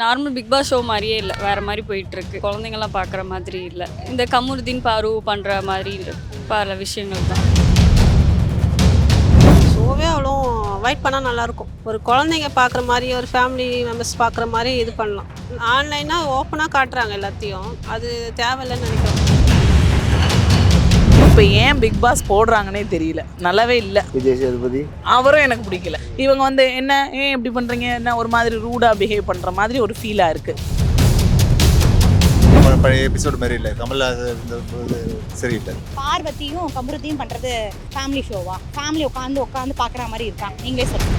Normal big Boss show மாதிரியே இல்லை வேற மாதிரி போயிட்டு இருக்கு குழந்தைங்கலாம் பார்க்குற மாதிரி இல்லை. இந்த கமுருதீன் பாரு பண்ணுற மாதிரி பல விஷயங்கள் தான். ஷோவே அவ்வளோ அவாய்ட் பண்ணால் நல்லாயிருக்கும் ஒரு குழந்தைங்க பார்க்குற மாதிரி ஒரு ஃபேமிலி மெம்பர்ஸ் பார்க்குற மாதிரி இது பண்ணலாம். ஆன்லைனாக ஓப்பனாக காட்டுறாங்க எல்லாத்தையும். அது தேவையில்லைன்னு நினைக்கிறேன். இப்போ ஏன் பிக் பாஸ் போடுறாங்கன்னே தெரியல. நல்லாவே இல்லை. விஜய் சேதுபதி. அவரும் எனக்கு பிடிக்கல. இவங்க வந்து என்ன ஏன் இப்படி பண்ணுறீங்க என்ன ஒரு மாதிரி ரூடாக பிஹேவ் பண்ணுற மாதிரி ஒரு ஃபீலாக இருக்குது பழைய எபிசோடு மாதிரி இல்லை. கமல்ஹாசன் சரியில்லை. பார்வதியும் கமருதியும் பண்றது ஃபேமிலி ஷோவா ஃபேமிலி உட்காந்து உட்காந்து பார்க்குற மாதிரி இருக்கா நீங்களே சொல்லுங்க.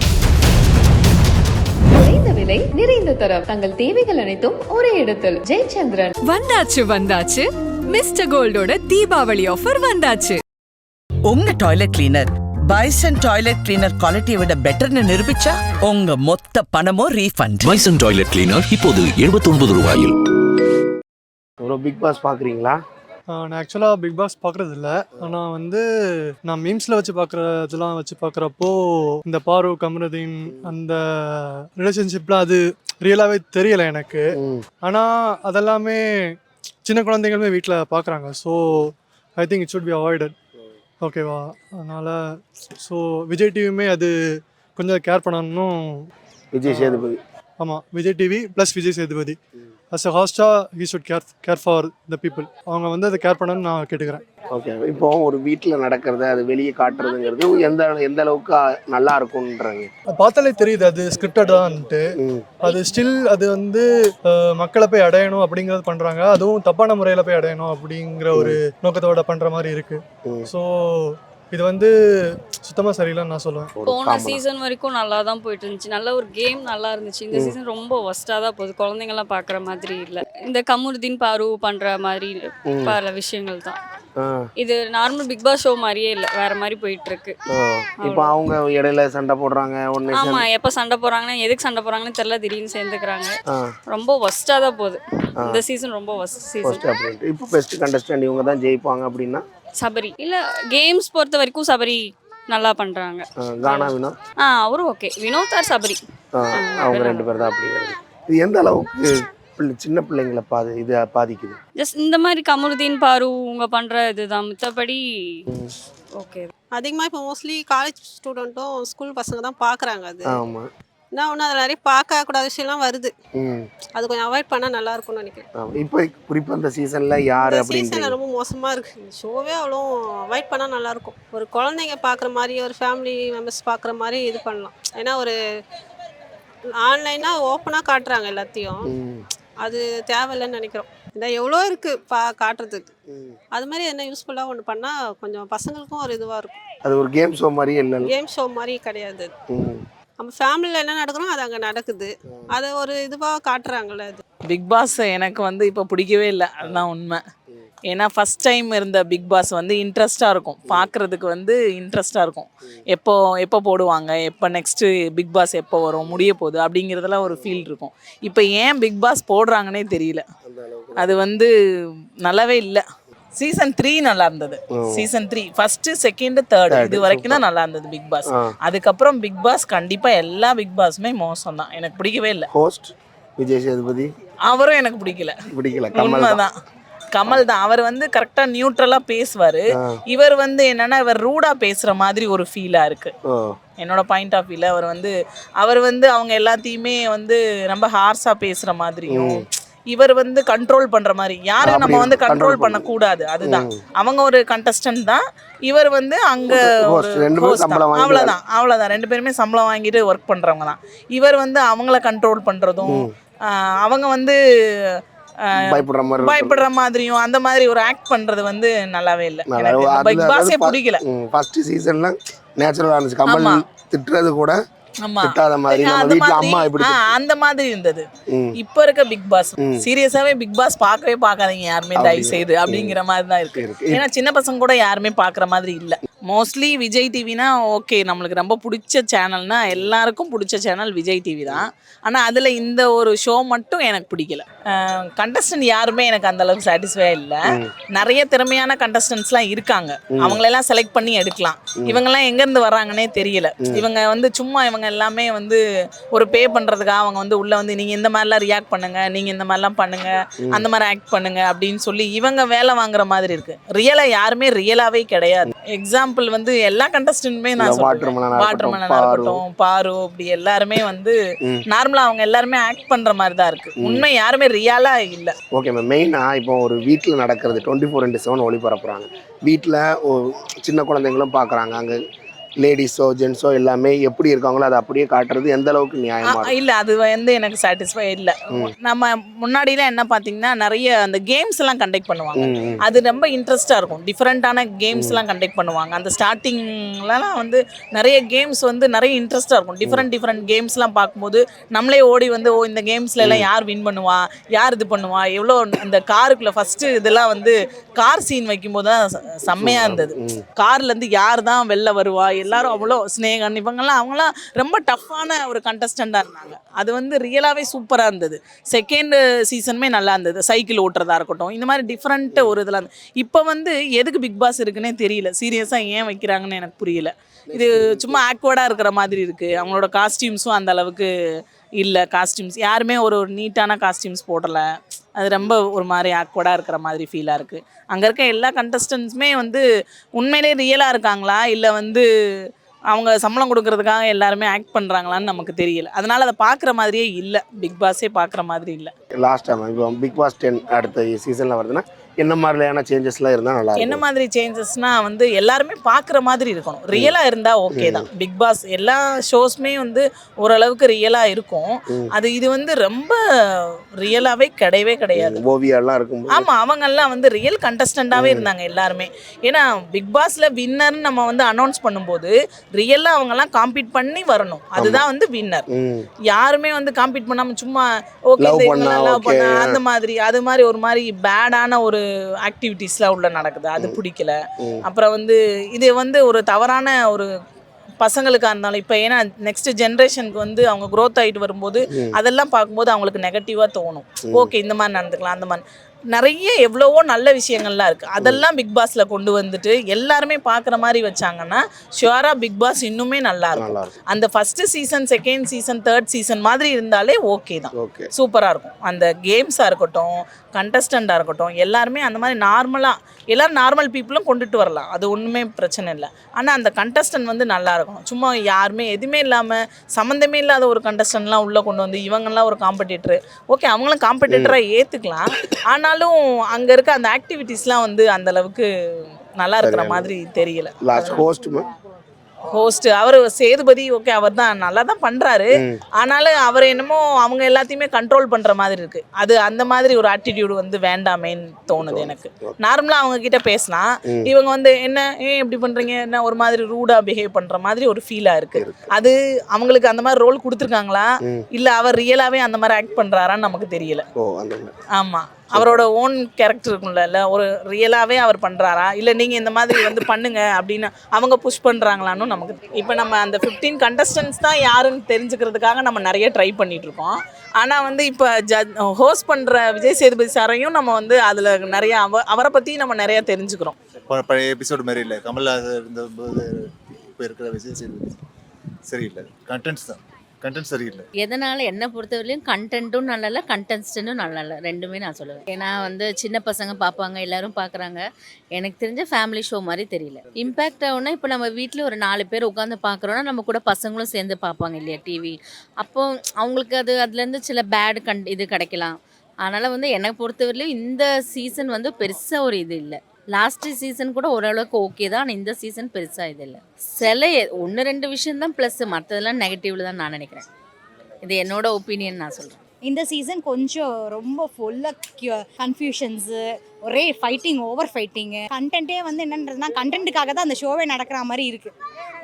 குறைந்த விலை நிறைந்த தரம். தங்கள் தேவைகள் அனைத்தும் ஒரே இடத்தில். ஜெயச்சந்திரன். வந்தாச்சு வந்தாச்சு. மிஸ்டர் கோல்டோட தீபாவளி ஆஃபர் வந்தாச்சு. உங்க toilet cleaner Bison toilet cleaner குவாலிட்டியை விட பெட்டர்னு நிரூபிச்சா உங்க மொத்த பணமும் ரீஃபண்ட் பைசன் டாய்லெட் கிளீனர் இப்போது 79 ரூபாயில். ஒரு பிக் பாஸ் பார்க்குறீங்களா நான் ஆக்சுவலாக பிக் பாஸ் பார்க்குறது இல்லை ஆனால் வந்து நான் மீம்ஸில் வச்சு பார்க்குற இதெல்லாம் வச்சு பார்க்குறப்போ இந்த பாரு கமருதீன் அந்த ரிலேஷன்ஷிப்லாம் அது ரியலாகவே தெரியலை எனக்கு. ஆனால் அதெல்லாமே சின்ன குழந்தைங்களுமே வீட்டில் பார்க்குறாங்க so I think it should be avoided ஓகேவா அதனால் ஸோ விஜய் டிவியுமே அது கொஞ்சம் கேர் பண்ணணும் விஜய் சேதுபதி. ஆமாம் Vijay TV plus Vijay Sethupathi. As a ஹாஸ்டா he should care care for the people அவங்க வந்து அதை கேர் பண்ணணும்னு நான் கேட்டுக்கிறேன். ஓகே இப்போ ஒரு வீட்டில் நடக்கிறத அது வெளியே காட்டுறதுங்கிறது எந்த எந்த அளவுக்கு நல்லா இருக்கும்ன்றாங்க? அது பார்த்தாலே தெரியுது. அது ஸ்கிரிப்டடான்ட்டு அது ஸ்டில் அது வந்து மக்களை போய் அடையணும் அப்படிங்கிறது பண்றாங்க. அதுவும் தப்பான முறையில் போய் அடையணும் அப்படிங்கிற ஒரு நோக்கத்தோட பண்ற மாதிரி இருக்கு. ம். ஸோ இது வந்து சுத்தமா சரியில்லைன்னு நான் சொல்லுவேன். போன. சீசன் வரைக்கும் நல்லா தான் போயிட்டு இருந்துச்சு நல்ல ஒரு கேம் நல்லா இருந்துச்சு. இந்த சீசன் ரொம்ப ஒஸ்ட்டாக தான் போகுது. குழந்தைங்கலாம் பார்க்குற மாதிரி இல்லை. இந்த கமுருதீன் பாரு பண்ணுற மாதிரி. பல விஷயங்கள் தான். இது நார்மல் பிக் பாஸ் ஷோ மாதிரியே இல்லை. வேற மாதிரி போயிட்டு இருக்கு. இப்போ அவங்க இடையில சண்டை போடுறாங்க ஒன்று ஆமா எப்போ சண்டை போறாங்கன்னா எதுக்கு சண்டை போறாங்கன்னு தெரியல. திடீர்னு சேர்ந்துக்கிறாங்க. ரொம்ப ஒஸ்ட்டாக தான் போகுது. இந்த சீசன் ரொம்ப ஒஸ்ட் சீசன் இப்போ பெஸ்ட் கண்டஸ்டன்ட் இவங்க தான் ஜெயிப்பாங்க அப்படின்னா? சபரி. இல்ல கேம்ஸ் பொறுத்த வரைக்கும் சபரி நல்லா பண்றாங்க. கானா வினோத்? ஆ அவரும் ஓகே வினோத் ஆர் சபரி. அவங்க ரெண்டு பேர் தான் அப்படிங்கிறது இது எந்த அளவுக்கு பிள்ளை சின்ன பிள்ளைங்களை பாதி இது பாதிக்குது? ஜஸ்ட் இந்த மாதிரி கமருதீன் பாரு உங்க பண்ற இதுதான். மித்தபடி ஓகே அதிகமாக இப்போ மோஸ்ட்லி காலேஜ் ஸ்டூடெண்ட்டும் ஸ்கூல் பசங்க தான் பார்க்குறாங்க அது. ஆமாம் என்ன ஒன்று அதில் நிறைய பார்க்கக்கூடாத விஷயம்லாம் வருது. அது கொஞ்சம் அவாய்ட் பண்ணால் நல்லா இருக்கும்னு நினைக்கிறேன். இப்போ குறிப்பாக இந்த சீசனில் யார் சீசனில் ரொம்ப மோசமாக இருக்குது ஷோவே அவ்வளோ அவாய்ட் பண்ணால் நல்லாயிருக்கும் ஒரு குழந்தைங்க பார்க்குற மாதிரி ஒரு ஃபேமிலி மெம்பர்ஸ் பார்க்குற மாதிரி இது பண்ணலாம். ஏன்னா ஒரு ஆன்லைனாக ஓப்பனாக காட்டுறாங்க எல்லாத்தையும். அது தேவையில்லைன்னு நினைக்கிறோம். இந்த எவ்வளோ இருக்குது பா காட்டுறதுக்கு. அது மாதிரி என்ன யூஸ்ஃபுல்லாக ஒன்று பண்ணால் கொஞ்சம் பசங்களுக்கும் ஒரு இதுவாக இருக்கும். அது ஒரு கேம் ஷோ மாதிரி இல்லை கேம் ஷோ மாதிரி கிடையாது. நம்ம ஃபேமிலியில் என்ன நடக்கிறோம் அது அங்கே நடக்குது. அதை ஒரு இதுவாக காட்டுறாங்கல்ல அது. பிக் பாஸ் எனக்கு வந்து இப்போ பிடிக்கவே இல்லை. அதுதான் உண்மை. ஏன்னா ஃபஸ்ட் டைம் இருந்த பிக் பாஸ் வந்து இன்ட்ரெஸ்டாக இருக்கும். பார்க்குறதுக்கு வந்து இன்ட்ரெஸ்டாக இருக்கும். எப்போ எப்போ போடுவாங்க? எப்போ நெக்ஸ்ட்டு பிக் பாஸ் எப்போ வரும்? முடிய போகுது? அப்படிங்கிறதுல ஒரு ஃபீல் இருக்கும். இப்போ ஏன் பிக் பாஸ் போடுறாங்கன்னே தெரியல. அது வந்து நல்லாவே இல்லை. சீசன் த்ரீ நல்லா இருந்தது. Season three first second third Third, இது வரைக்கும் தான் நல்லா இருந்தது பிக் பாஸ். அதுக்கப்புறம் பிக் பாஸ் கண்டிப்பாக எல்லா பிக் பாஸுமே மோசம் தான். எனக்கு பிடிக்கவே இல்லை. ஹோஸ்ட் விஜய் சேதுபதி? அவரும் எனக்கு பிடிக்கல. பிடிக்கல. கமல் தான். உண்மைதான். கமல் தான். அவர் வந்து கரெக்டா நியூட்ரலா பேசுவாரு. இவர் வந்து என்னன்னா இவர் ரூடா பேசுற மாதிரி ஒரு ஃபீலா இருக்கு. என்னோட பாயிண்ட் ஆஃப் வியூல அவர் வந்து அவர் வந்து அவங்க எல்லாத்தையுமே வந்து ரொம்ப ஹார்ஸா பேசுற மாதிரியும் இவர் வந்து கண்ட்ரோல் பண்ற மாதிரி. அப்படி நம்ம வந்து கண்ட்ரோல் பண்ண- பண்ண கூடாது அதுதான். அவங்க ஒரு கண்டஸ்டன்ட் தான். இவர் வந்து அங்க அவ்வளவுதான். அவ்வளவுதான். ரெண்டு பேருமே சம்பளம் வாங்கிட்டு ஒர்க் பண்றவங்க தான். இவர் வந்து அவங்கள கண்ட்ரோல் பண்றதும் அவங்க வந்து பயப்படுற மாதிரியும் அந்த மாதிரி ஒரு ஆக்ட் பண்றது வந்து நல்லாவே இல்ல. பிக் பாஸே பிடிக்கல. ஃபர்ஸ்ட் சீசன்ல நேச்சுரலா இருந்துச்சு. கமல். திட்டுறது கூட திட்டாத மாதிரி நம்ம அந்த வீட்ல அம்மா இப்படி அந்த மாதிரி இருந்தது. இப்ப இருக்க பிக் பாஸ் சீரியஸாவே பிக் பாஸ் பார்க்கவே பார்க்காதீங்க யாருமே தயவு. செய்து அப்படிங்கிற மாதிரி தான் இருக்கு இருக்கு. ஏன்னா சின்ன பசங்க கூட யாருமே பாக்குற மாதிரி இல்ல மோஸ்ட்லி விஜய் டிவினா ஓகே நம்மளுக்கு ரொம்ப பிடிச்ச சேனல்னா எல்லாருக்கும் பிடிச்ச சேனல் விஜய் டிவி தான். ஆனால் அதில் இந்த ஒரு ஷோ மட்டும் எனக்கு பிடிக்கல. கண்டஸ்டன்ட் யாருமே எனக்கு அந்த அளவுக்கு சாட்டிஸ்ஃபை இல்லை. நிறைய திறமையான கண்டஸ்டன்ட்ஸ்லாம் இருக்காங்க. அவங்களெல்லாம் செலக்ட் பண்ணி எடுக்கலாம். இவங்கெல்லாம் எங்கேருந்து வர்றாங்கன்னே தெரியல. இவங்க வந்து சும்மா இவங்க எல்லாமே வந்து ஒரு பே பண்ணுறதுக்காக அவங்க வந்து உள்ளே வந்து நீங்கள் இந்த மாதிரிலாம் ரியாக்ட் பண்ணுங்க நீங்கள் இந்த மாதிரிலாம் பண்ணுங்க அந்த மாதிரி ஆக்ட் பண்ணுங்க அப்படின்னு சொல்லி இவங்க வேலை வாங்குற மாதிரி இருக்கு. ரியலாக யாருமே ரியலாகவே கிடையாது. எக்ஸாம்பிள் வந்து எல்லா கண்டஸ்டன்ட்டுமே நான் வாட்டர்மெலனா வாட்டர் இருக்கட்டும், பாரு. அப்படி எல்லாருமே வந்து. நார்மலா அவங்க எல்லாருமே ஆக்ட் பண்ற மாதிரி தான் இருக்கு உண்மை யாருமே ரியலா இல்ல. ஓகே மேம் மெயினாக இப்போ ஒரு வீட்டில் நடக்கிறது டுவெண்ட்டி ஃபோர் இன்ட்டு செவன் ஒளிபரப்புறாங்க வீட்டில் சின்ன குழந்தைங்களும் பார்க்குறாங்க அங்கே லேடிஸோ ஜென்ஸோ எல்லாமே எப்படி இருக்காங்களோ அதை அப்படியே காட்டுறது எந்த அளவுக்கு நியாயமா இல்ல அது வந்து எனக்கு சாட்டிஸ்ஃபை இல்ல. நம்ம முன்னாடிலாம் என்ன பாத்தீங்கன்னா நிறைய அந்த கேம்ஸ் எல்லாம் கண்டக்ட் பண்ணுவாங்க. அது ரொம்ப இன்ட்ரெஸ்டாக இருக்கும். டிஃப்ரெண்ட்டான கேம்ஸ்லாம் கண்டக்ட் பண்ணுவாங்க. அந்த ஸ்டார்டிங்லலாம் வந்து நிறைய கேம்ஸ் வந்து நிறைய இன்ட்ரெஸ்டாக இருக்கும். டிஃப்ரெண்ட் டிஃப்ரெண்ட் கேம்ஸ்லாம் பார்க்கும்போது நம்மளே ஓடி வந்து ஓ இந்த கேம்ஸ்ல எல்லாம் யார் வின் பண்ணுவா? யார் இது பண்ணுவா? எவ்வளோ இந்த காருக்குள்ள ஃபஸ்ட்டு இதெல்லாம் வந்து கார் சீன் வைக்கும்போது தான் செ- செம்மையா இருந்தது. கார்லேருந்து யார் தான் வெளில வருவா? எல்லாரும் அவ்வளோ ஸ்னேகன் இவங்கெல்லாம் அவங்களாம் ரொம்ப டஃப்பான ஒரு கண்டஸ்டண்ட்டாக இருந்தாங்க. அது வந்து ரியலாகவே சூப்பராக இருந்தது. செகண்ட் சீசனுமே நல்லா இருந்தது. சைக்கிள் ஓட்டுறதா இருக்கட்டும். இந்த மாதிரி டிஃப்ரெண்ட்டு ஒரு இதில் இப்போ வந்து எதுக்கு பிக் பாஸ் இருக்குன்னே தெரியல. சீரியஸாக ஏன் வைக்கிறாங்கன்னு எனக்கு புரியல. இது சும்மா ஆக்வர்டாக இருக்கிற மாதிரி இருக்குது அவங்களோட காஸ்டியூம்ஸும் அந்த அளவுக்கு இல்லை. காஸ்டியூம்ஸ் யாருமே ஒரு ஒரு நீட்டான காஸ்டியூம்ஸ் போடலை. அது ரொம்ப ஒரு மாதிரி ஆக்வர்டாக இருக்கிற மாதிரி ஃபீலாக இருக்குது அங்கே இருக்க எல்லா கண்டஸ்டன்ஸுமே வந்து உண்மையிலே ரியலாக இருக்காங்களா? இல்லை வந்து அவங்க சம்பளம் கொடுக்கறதுக்காக எல்லாருமே ஆக்ட் பண்ணுறாங்களான்னு நமக்கு தெரியல. அதனால் அதை பார்க்குற மாதிரியே இல்லை. பிக் பாஸே பார்க்குற மாதிரி இல்லை. லாஸ்ட் டைம் இப்போ பிக் பாஸ் டென் அடுத்த சீசனில் வருதுன்னா என்ன மாதிரியான சேஞ்சஸ்லாம் இருந்தால் நல்லா என்ன இருக்கும்? மாதிரி சேஞ்சஸ்னா வந்து எல்லாருமே பார்க்குற மாதிரி இருக்கணும். ரியலாக இருந்தால் ஓகே தான். பிக் பாஸ் எல்லா ஷோஸ்மே வந்து ஓரளவுக்கு ரியலாக இருக்கும். அது இது வந்து ரொம்ப ரியலாகவே கிடையவே கிடையாது. ஓவியாலாம் இருக்கும்போது? ஆமாம் அவங்கெல்லாம் வந்து ரியல் கண்டஸ்டண்ட்டாகவே இருந்தாங்க எல்லாருமே. ஏன்னா பிக் பாஸில் வின்னர்னு நம்ம வந்து அனௌன்ஸ் பண்ணும்போது ரியலாக அவங்கெல்லாம் காம்பீட் பண்ணி வரணும். அதுதான் வந்து வின்னர் யாருமே வந்து காம்பீட் பண்ணாம சும்மா ஓகே அந்த மாதிரி அது மாதிரி ஒரு மாதிரி பேடான ஒரு ஆக்டிவிட்டீஸ்லாம் உள்ள நடக்குது. அது பிடிக்கல. அப்புறம் வந்து இது வந்து ஒரு தவறான ஒரு பசங்களுக்காக இருந்தாலும் இப்போ ஏன்னா நெக்ஸ்ட் ஜென்ரேஷனுக்கு வந்து அவங்க growth ஆகிட்டு வரும்போது அதெல்லாம் பார்க்கும்போது அவங்களுக்கு நெகட்டிவாக தோணும். ஓகே இந்த மாதிரி நடந்துக்கலாம் அந்த மாதிரி. நிறைய எவ்வளவோ நல்ல விஷயங்கள்லாம் இருக்குது அதெல்லாம் பிக் பாஸில் கொண்டு வந்துட்டு எல்லாருமே பார்க்குற மாதிரி வச்சாங்கன்னா ஷுவராக பிக் பாஸ் இன்னுமே நல்லா இருக்கும். இருக்கும். அந்த first season second season third season மாதிரி இருந்தாலே ஓகே தான். சூப்பராக இருக்கும். அந்த கேம்ஸாக இருக்கட்டும் கண்டஸ்டண்ட்டாக இருக்கட்டும் எல்லாருமே அந்த மாதிரி நார்மலாக எல்லாரும் நார்மல் பீப்புளும் கொண்டுட்டு வரலாம். அது ஒன்றுமே பிரச்சனை இல்லை. ஆனால் அந்த கண்டஸ்டன்ட் வந்து நல்லா இருக்கணும் சும்மா யாருமே எதுவுமே இல்லாமல் சம்மந்தமே இல்லாத ஒரு கண்டஸ்டன்ட்லாம் உள்ளே கொண்டு வந்து இவங்கெல்லாம் ஒரு காம்படிட்டர் ஓகே அவங்களும் காம்படிட்டராக ஏற்றுக்கலாம் ஆனாலும் அங்கே இருக்க அந்த ஆக்டிவிட்டீஸ்லாம் வந்து அந்த அளவுக்கு நல்லா இருக்கிற மாதிரி தெரியல. லாஸ்ட் ஹோஸ்ட் ஹோஸ்ட் அவர் சேதுபதி ஓகே அவர் தான். நல்லா தான் பண்ணுறாரு ஆனாலும் அவர் என்னமோ அவங்க எல்லாத்தையுமே கண்ட்ரோல் பண்ணுற மாதிரி இருக்கு. அது அந்த மாதிரி ஒரு ஆட்டிடியூட் வந்து வேண்டாமேன்னு தோணுது எனக்கு. நார்மலாக அவங்க கிட்ட பேசலாம் இவங்க வந்து என்ன ஏன் இப்படி பண்ணுறீங்க என்ன ஒரு மாதிரி ரூடாக பிஹேவ் பண்ணுற மாதிரி ஒரு ஃபீலாக இருக்கு. அது அவங்களுக்கு அந்த மாதிரி ரோல் கொடுத்துருக்காங்களா? இல்லை அவர் ரியலாகவே அந்த மாதிரி ஆக்ட் பண்ணுறாரான்னு நமக்கு தெரியல. ஆமாம் அவரோட ஓன் கேரக்டர் இருக்கும்ல இல்லை ஒரு ரியலாகவே அவர் பண்ணுறாரா இல்லை நீங்கள் இந்த மாதிரி வந்து பண்ணுங்க அப்படின்னு அவங்க புஷ் பண்ணுறாங்களான்னு நமக்கு இப்போ நம்ம அந்த ஃபிஃப்டீன் கண்டஸ்டன்ஸ் தான் யாருன்னு தெரிஞ்சுக்கிறதுக்காக நம்ம நிறைய ட்ரை பண்ணிட்டு இருக்கோம். ஆனால் வந்து இப்போ ஜ ஹோஸ்ட் பண்ணுற விஜய் சேதுபதி சாரையும் நம்ம வந்து அதில் நிறைய அவ அவரை பற்றி நம்ம நிறைய தெரிஞ்சுக்கிறோம். பழைய எபிசோடு மாதிரி இல்லை. கமல்ஹாசன் இருந்தபோது இப்போ இருக்கிற விஜய் சேதுபதி. சரியில்லை. கண்டென்ட்ஸ் தான். கண்டென்ட் சரியில்லை. எதனால என்னை பொறுத்தவரையிலும் கண்டென்ட்டும் நல்லா இல்லை கண்டென்ட்டும் நல்லா இல்லை ரெண்டுமே நான் சொல்லுவேன். ஏன்னா வந்து சின்ன பசங்க பார்ப்பாங்க எல்லாரும் பார்க்குறாங்க. எனக்கு தெரிஞ்ச ஃபேமிலி ஷோ மாதிரி தெரியல. இம்பேக்ட் ஆகுனா இப்போ நம்ம வீட்டில் ஒரு நாலு பேர் உட்காந்து பார்க்குறோன்னா நம்ம கூட பசங்களும் சேர்ந்து பார்ப்பாங்க இல்லையா டிவி அப்போ அவங்களுக்கு அது அதுலேருந்து சில பேட் கண் இது கிடைக்கலாம். அதனால் வந்து எனக்கு பொறுத்தவரையிலும் இந்த சீசன் வந்து பெருசாக ஒரு இது இல்லை. லாஸ்ட் சீசன் கூட ஓரளவுக்கு ஓகே தான் ஆனால் இந்த சீசன் பெருசாக இது இல்லை. சில ஒன்று ரெண்டு விஷயம்தான் ப்ளஸ்ஸு மற்றதெல்லாம் நெகட்டிவ்ல தான் நான் நினைக்கிறேன். இது என்னோட ஒப்பீனியன் நான் சொல்கிறேன் இந்த சீசன் கொஞ்சம் ரொம்ப ஃபுல்லாக கன்ஃபியூஷன்ஸு ஒரே ஃபைட்டிங் ஓவர் ஃபைட்டிங்கு கண்டென்ட்டே வந்து என்னன்றதுனா கண்டென்ட்டுக்காக தான் அந்த ஷோவே நடக்கிற மாதிரி இருக்குது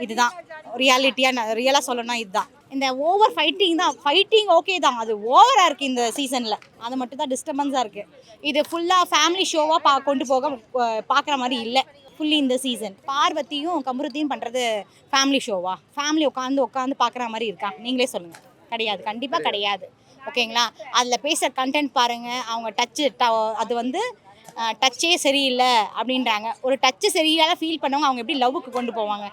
இதுதான். ரியாலிட்டியாக ரியலாக சொல்லணும்னா இதுதான். இந்த ஓவர் ஃபைட்டிங் தான். ஃபைட்டிங் ஓகே தான். அது ஓவராக இருக்குது இந்த சீசனில் அது மட்டும் தான் டிஸ்டர்பன்ஸாக இருக்குது இது ஃபுல்லாக ஃபேமிலி ஷோவாக பா கொண்டு போக பார்க்குற மாதிரி இல்லை. ஃபுல்லி இந்த சீசன் பார்வதியும் கமருத்தியும் பண்ணுறது ஃபேமிலி ஷோவா ஃபேமிலி உட்காந்து உட்காந்து பார்க்குற மாதிரி இருக்கா? நீங்களே சொல்லுங்கள் கிடையாது. கண்டிப்பாக கிடையாது. ஓகேங்களா? அதில் பேசுகிற கண்டென்ட் பாருங்கள் அவங்க டச்சு அது வந்து டச்சே சரியில்லை அப்படின்றாங்க. ஒரு டச்சு சரியில்லாத ஃபீல் பண்ணவங்க அவங்க எப்படி லவ்வுக்கு கொண்டு போவாங்க?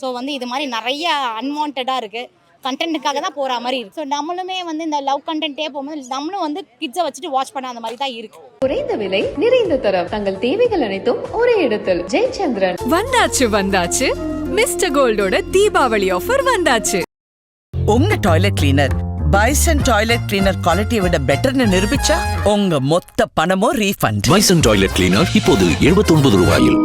ஸோ வந்து இது மாதிரி நிறைய அன்வான்டாக இருக்குது கண்டென்ட்டுக்காக தான் போகிற மாதிரி இருக்குது ஸோ நம்மளுமே வந்து இந்த லவ் கண்டென்ட்டே போகும்போது நம்மளும் வந்து கிட்ஸை வச்சுட்டு வாட்ச் பண்ண அந்த மாதிரி தான் இருக்குது குறைந்த விலை நிறைந்த தரம். தங்கள் தேவைகள் அனைத்தும் ஒரே இடத்தில். ஜெயச்சந்திரன். வந்தாச்சு வந்தாச்சு. மிஸ்டர் கோல்டோட தீபாவளி ஆஃபர் வந்தாச்சு. உங்க toilet cleaner Bison toilet cleaner குவாலிட்டியை விட பெட்டர்னு நிரூபிச்சா உங்க மொத்த பணமும் ரீஃபண்ட் மைசன் டாய்லெட் கிளீனர் இப்போது 79 ரூபாயில்.